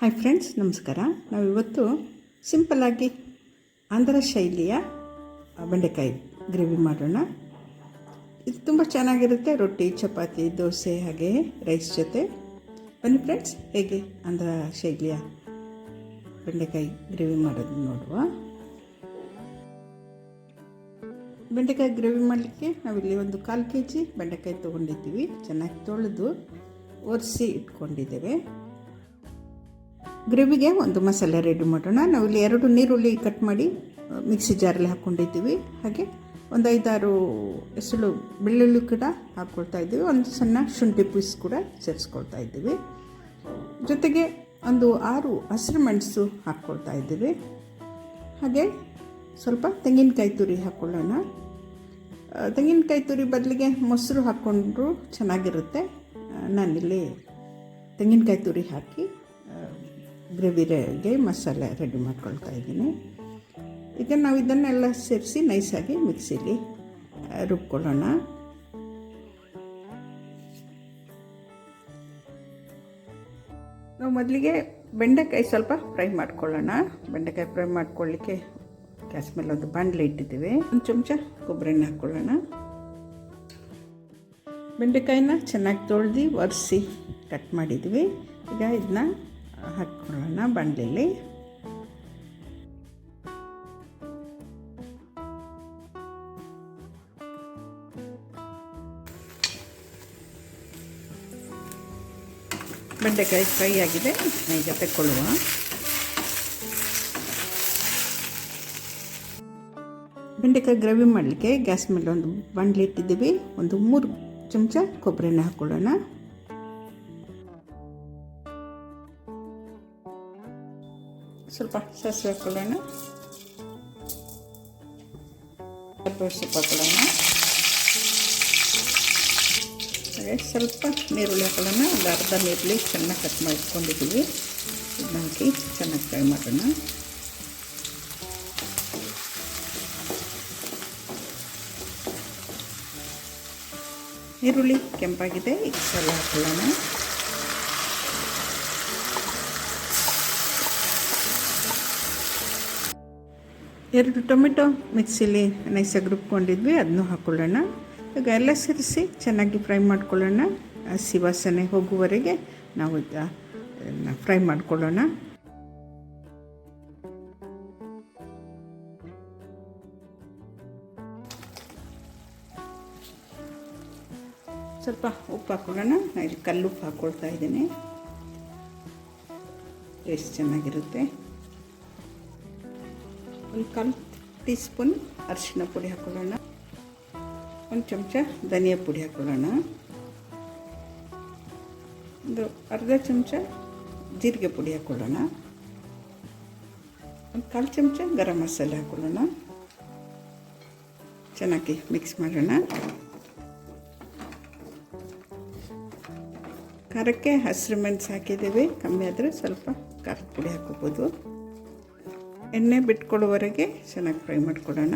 Hi friends ನಮಸ್ಕಾರ. ನಾವಿವತ್ತು ಸಿಂಪಲ್ಲಾಗಿ ಆಂಧ್ರ ಶೈಲಿಯ ಬೆಂಡೆಕಾಯಿ ಗ್ರೇವಿ ಮಾಡೋಣ. ಇದು ತುಂಬ ಚೆನ್ನಾಗಿರುತ್ತೆ. ರೊಟ್ಟಿ, ಚಪಾತಿ, ದೋಸೆ ಹಾಗೆ ರೈಸ್ ಜೊತೆ. ಬನ್ನಿ ಫ್ರೆಂಡ್ಸ್ ಹೇಗೆ ಆಂಧ್ರ ಶೈಲಿಯ ಬೆಂಡೆಕಾಯಿ ಗ್ರೇವಿ ಮಾಡೋದು ನೋಡುವ. ಬೆಂಡೆಕಾಯಿ ಗ್ರೇವಿ ಮಾಡಲಿಕ್ಕೆ ನಾವಿಲ್ಲಿ ಒಂದು ಕಾಲು ಕೆ ಜಿ ಬೆಂಡೆಕಾಯಿ ತೊಗೊಂಡಿದ್ದೀವಿ. ಚೆನ್ನಾಗಿ ತೊಳೆದು ಒರೆಸಿ ಇಟ್ಕೊಂಡಿದ್ದೇವೆ. ಗ್ರೇವಿಗೆ ಒಂದು ಮಸಾಲೆ ರೆಡಿ ಮಾಡೋಣ. ನಾವಿಲ್ಲಿ ಎರಡು ನೀರುಳ್ಳಿ ಕಟ್ ಮಾಡಿ ಮಿಕ್ಸಿ ಜಾರಲ್ಲಿ ಹಾಕ್ಕೊಂಡಿದ್ದೀವಿ ಹಾಗೆ ಒಂದು ಐದಾರು ಎಸಳು ಬೆಳ್ಳುಳ್ಳಿ ಕೂಡ ಹಾಕ್ಕೊಳ್ತಾ ಇದ್ದೀವಿ. ಒಂದು ಸಣ್ಣ ಶುಂಠಿ ಪೀಸ್ ಕೂಡ ಸೇರಿಸ್ಕೊಳ್ತಾ ಇದ್ದೀವಿ. ಜೊತೆಗೆ ಒಂದು ಆರು ಹಸಿರು ಮೆಣಸು ಹಾಕ್ಕೊಳ್ತಾ ಇದ್ದೀವಿ. ಹಾಗೆ ಸ್ವಲ್ಪ ತೆಂಗಿನಕಾಯಿ ತುರಿ ಹಾಕ್ಕೊಳ್ಳೋಣ ತೆಂಗಿನಕಾಯಿ ತುರಿ ಬದಲಿಗೆ ಮೊಸರು ಹಾಕ್ಕೊಂಡ್ರೂ ಚೆನ್ನಾಗಿರುತ್ತೆ. ನಾನಿಲ್ಲಿ ತೆಂಗಿನಕಾಯಿ ತುರಿ ಹಾಕಿ ಗ್ರೇವಿಗೆ ಮಸಾಲೆ ರೆಡಿ ಮಾಡ್ಕೊಳ್ತಾ ಇದ್ದೀನಿ. ಈಗ ನಾವು ಇದನ್ನೆಲ್ಲ ಸೇರಿಸಿ ನೈಸಾಗಿ ಮಿಕ್ಸಿಲಿ ರುಬ್ಕೊಳ್ಳೋಣ. ನಾವು ಮೊದಲಿಗೆ ಬೆಂಡೆಕಾಯಿ ಸ್ವಲ್ಪ ಫ್ರೈ ಮಾಡ್ಕೊಳ್ಳೋಣ. ಬೆಂಡೆಕಾಯಿ ಫ್ರೈ ಮಾಡ್ಕೊಳ್ಳಿಕ್ಕೆ ಗ್ಯಾಸ್ ಮೇಲೆ ಒಂದು ಬಾಣಲೆ ಇಟ್ಟಿದ್ದೀವಿ. ಒಂದು ಚಮಚ ಕೊಬ್ಬರಿ ಎಣ್ಣೆ ಹಾಕ್ಕೊಳ್ಳೋಣ ಬೆಂಡೆಕಾಯಿನ ಚೆನ್ನಾಗಿ ತೊಳೆದು ಒರೆಸಿ ಕಟ್ ಮಾಡಿದ್ವಿ ಈಗ ಇದನ್ನ ಹಾಕ್ಕೊಳ್ಳೋಣ ಬಂಡಲಿಲಿ ಬೆಂಡೆಕಾಯಿ ಫ್ರೈ ಆಗಿದೆ ಈಗ ತೆಕ್ಕೊಳ್ಳುವ. ಬೆಂಡೆಕಾಯಿ ಗ್ರೇವಿ ಮಾಡಲಿಕ್ಕೆ ಗ್ಯಾಸ್ ಮೇಲೆ ಒಂದು ಬಂಡ್ಲಿ ಇಟ್ಟಿದ್ದೀವಿ, ಒಂದು ಮೂರು ಚಮಚ ಕೊಬ್ಬರಿನ ಹಾಕ್ಕೊಳ್ಳೋಣ. ಸ್ವಲ್ಪ ಸಾಸಿವೆ ಹಾಕ್ಕೊಳ್ಳೋಣ. ಕರ್ಬೇವು ಸೊಪ್ಪು ಹಾಕ್ಕೊಳ್ಳೋಣ ಹಾಗೆ ಸ್ವಲ್ಪ ನೀರುಳ್ಳಿ ಹಾಕೊಳ್ಳೋಣ. ಒಂದು ಅರ್ಧ ನೀರುಳ್ಳಿ ಚೆನ್ನಾಗಿ ಕಟ್ ಮಾಡ್ಕೊಂಡಿದ್ದೀವಿ. ಇದನ್ನ ಹಾಕಿ ಚೆನ್ನಾಗಿ ಫ್ರೈ ಮಾಡೋಣ. ಈರುಳ್ಳಿ ಕೆಂಪಾಗಿದೆ. ಈಗ ಸಲ ಹಾಕೊಳ್ಳೋಣ. ಎರಡು ಟೊಮೆಟೊ ಮಿಕ್ಸಿಲಿ ನೈಸಾಗಿ ರುಬ್ಕೊಂಡಿದ್ವಿ ಅದನ್ನು ಹಾಕ್ಕೊಳ್ಳೋಣ ಈಗ ಎಲ್ಲ ಸೇರಿಸಿ ಚೆನ್ನಾಗಿ ಫ್ರೈ ಮಾಡ್ಕೊಳ್ಳೋಣ. ಹಸಿ ವಾಸನೆ ಹೋಗುವವರೆಗೆ ನಾವು ಫ್ರೈ ಮಾಡ್ಕೊಳ್ಳೋಣ. ಸ್ವಲ್ಪ ಉಪ್ಪು ಹಾಕ್ಕೊಳ್ಳೋಣ ನಾನು ಇಲ್ಲಿ ಕಲ್ಲುಪ್ಪು ಹಾಕ್ಕೊಳ್ತಾ ಇದ್ದೀನಿ. ಟೇಸ್ಟ್ ಚೆನ್ನಾಗಿರುತ್ತೆ. ಒಂದು ಕಾಲು ಟೀ ಸ್ಪೂನ್ ಅರಿಶಿನ ಪುಡಿ ಹಾಕೊಳ್ಳೋಣ. ಒಂದು ಚಮಚ ಧನಿಯಾ ಪುಡಿ ಹಾಕ್ಕೊಳ್ಳೋಣ ಒಂದು ಅರ್ಧ ಚಮಚ ಜೀರಿಗೆ ಪುಡಿ ಹಾಕೊಳ್ಳೋಣ. ಒಂದು ಕಾಲು ಚಮಚ ಗರಂ ಮಸಾಲೆ ಹಾಕೊಳ್ಳೋಣ. ಚೆನ್ನಾಗಿ ಮಿಕ್ಸ್ ಮಾಡೋಣ. ಖಾರಕ್ಕೆ ಹಸಿರು ಮೆಣಸು ಹಾಕಿದ್ದೀವಿ. ಕಮ್ಮಿ ಆದರೆ ಸ್ವಲ್ಪ ಖಾರದ ಪುಡಿ ಹಾಕೋಬೋದು ಎಣ್ಣೆ ಬಿಟ್ಕೊಳ್ಳೋವರೆಗೆ ಚೆನ್ನಾಗಿ ಫ್ರೈ ಮಾಡಿಕೊಳ್ಳೋಣ.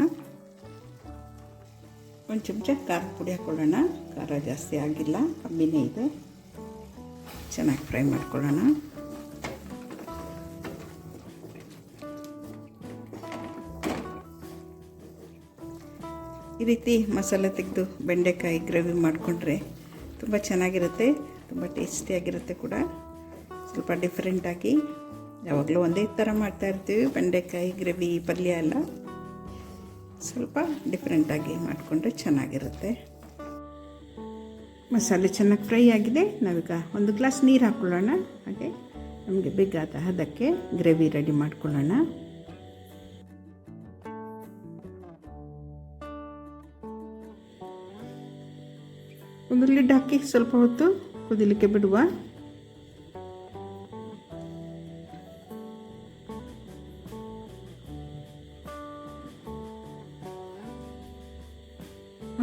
ಒಂದು ಚಮಚ ಖಾರ ಪುಡಿ ಹಾಕ್ಕೊಳ್ಳೋಣ ಖಾರ ಜಾಸ್ತಿ ಆಗಿಲ್ಲ, ಕಮ್ಮಿನೇ ಇದೆ. ಚೆನ್ನಾಗಿ ಫ್ರೈ ಮಾಡ್ಕೊಳ್ಳೋಣ. ಈ ರೀತಿ ಮಸಾಲೆ ತೆಗೆದು ಬೆಂಡೆಕಾಯಿ ಗ್ರೇವಿ ಮಾಡಿಕೊಂಡ್ರೆ ತುಂಬ ಚೆನ್ನಾಗಿರುತ್ತೆ, ತುಂಬ ಟೇಸ್ಟಿಯಾಗಿರುತ್ತೆ ಕೂಡ. ಸ್ವಲ್ಪ ಡಿಫ್ರೆಂಟಾಗಿ ಯಾವಾಗಲೂ ಒಂದೇ ಥರ ಮಾಡ್ತಾ ಇರ್ತೀವಿ. ಬೆಂಡೆಕಾಯಿ, ಗ್ರೇವಿ, ಪಲ್ಯ ಎಲ್ಲ ಸ್ವಲ್ಪ ಡಿಫ್ರೆಂಟಾಗಿ ಮಾಡಿಕೊಂಡ್ರೆ ಚೆನ್ನಾಗಿರುತ್ತೆ. ಮಸಾಲೆ ಚೆನ್ನಾಗಿ ಫ್ರೈ ಆಗಿದೆ. ನಾವೀಗ ಒಂದು ಗ್ಲಾಸ್ ನೀರು ಹಾಕ್ಕೊಳ್ಳೋಣ ಹಾಗೆ ನಮಗೆ ಬೇಕಾದ ಹದಕ್ಕೆ ಗ್ರೇವಿ ರೆಡಿ ಮಾಡ್ಕೊಳ್ಳೋಣ. ಒಂದು ಲಿಡ್ ಹಾಕಿ ಸ್ವಲ್ಪ ಹೊತ್ತು ಕುದಿಲಿಕ್ಕೆ ಬಿಡುವ.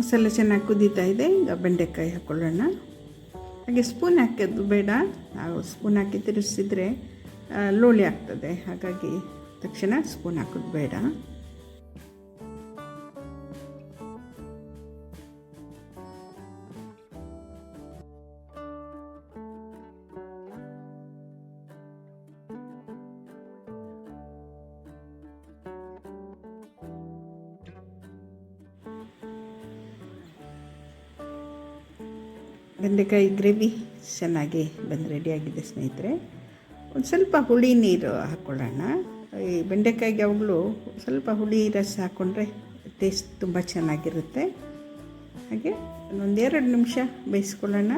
ಮಸಾಲೆ ಚೆನ್ನಾಗಿ ಕುದೀತಾ ಇದೆ. ಈಗ ಬೆಂಡೆಕಾಯಿ ಹಾಕ್ಕೊಳ್ಳೋಣ ಹಾಗೆ ಸ್ಪೂನ್ ಹಾಕೋದು ಬೇಡ. ನಾವು ಸ್ಪೂನ್ ಹಾಕಿ ತಿರುಗಿಸಿದ್ರೆ ಲೋಳಿ ಆಗ್ತದೆ. ಹಾಗಾಗಿ ತಕ್ಷಣ ಸ್ಪೂನ್ ಹಾಕೋದು ಬೇಡ. ಬೆಂಡೆಕಾಯಿ ಗ್ರೇವಿ ಚೆನ್ನಾಗಿ ಬಂದು ರೆಡಿಯಾಗಿದೆ ಸ್ನೇಹಿತರೆ. ಒಂದು ಸ್ವಲ್ಪ ಹುಳಿ ನೀರು ಹಾಕ್ಕೊಳ್ಳೋಣ ಈ ಬೆಂಡೆಕಾಯಿಗೆ ಯಾವಾಗಲೂ ಸ್ವಲ್ಪ ಹುಳಿ ರಸ ಹಾಕ್ಕೊಂಡ್ರೆ ಟೇಸ್ಟ್ ತುಂಬ ಚೆನ್ನಾಗಿರುತ್ತೆ. ಹಾಗೆ ಒಂದೆರಡು ನಿಮಿಷ ಬೇಯಿಸ್ಕೊಳ್ಳೋಣ.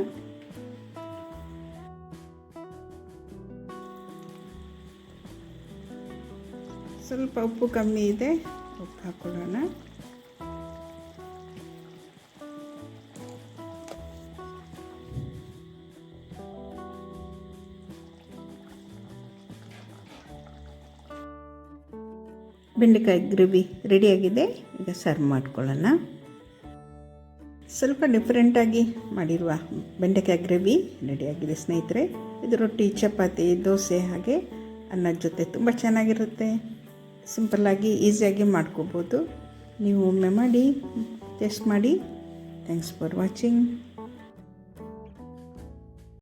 ಸ್ವಲ್ಪ ಉಪ್ಪು ಕಮ್ಮಿ ಇದೆ, ಉಪ್ಪು ಹಾಕ್ಕೊಳ್ಳೋಣ ಬೆಂಡೆಕಾಯಿ ಗ್ರೇವಿ ರೆಡಿಯಾಗಿದೆ. ಈಗ ಸರ್ವ್ ಮಾಡ್ಕೊಳ್ಳೋಣ. ಸ್ವಲ್ಪ ಡಿಫ್ರೆಂಟಾಗಿ ಮಾಡಿರುವ ಬೆಂಡೆಕಾಯಿ ಗ್ರೇವಿ ರೆಡಿಯಾಗಿದೆ ಸ್ನೇಹಿತರೆ. ಇದು ರೊಟ್ಟಿ, ಚಪಾತಿ, ದೋಸೆ ಹಾಗೆ ಅನ್ನದ ಜೊತೆ ತುಂಬ ಚೆನ್ನಾಗಿರುತ್ತೆ. ಸಿಂಪಲ್ಲಾಗಿ ಈಸಿಯಾಗಿ ಮಾಡ್ಕೋಬೋದು. ನೀವು ಒಮ್ಮೆ ಮಾಡಿ ಟೇಸ್ಟ್ ಮಾಡಿ. Thanks for watching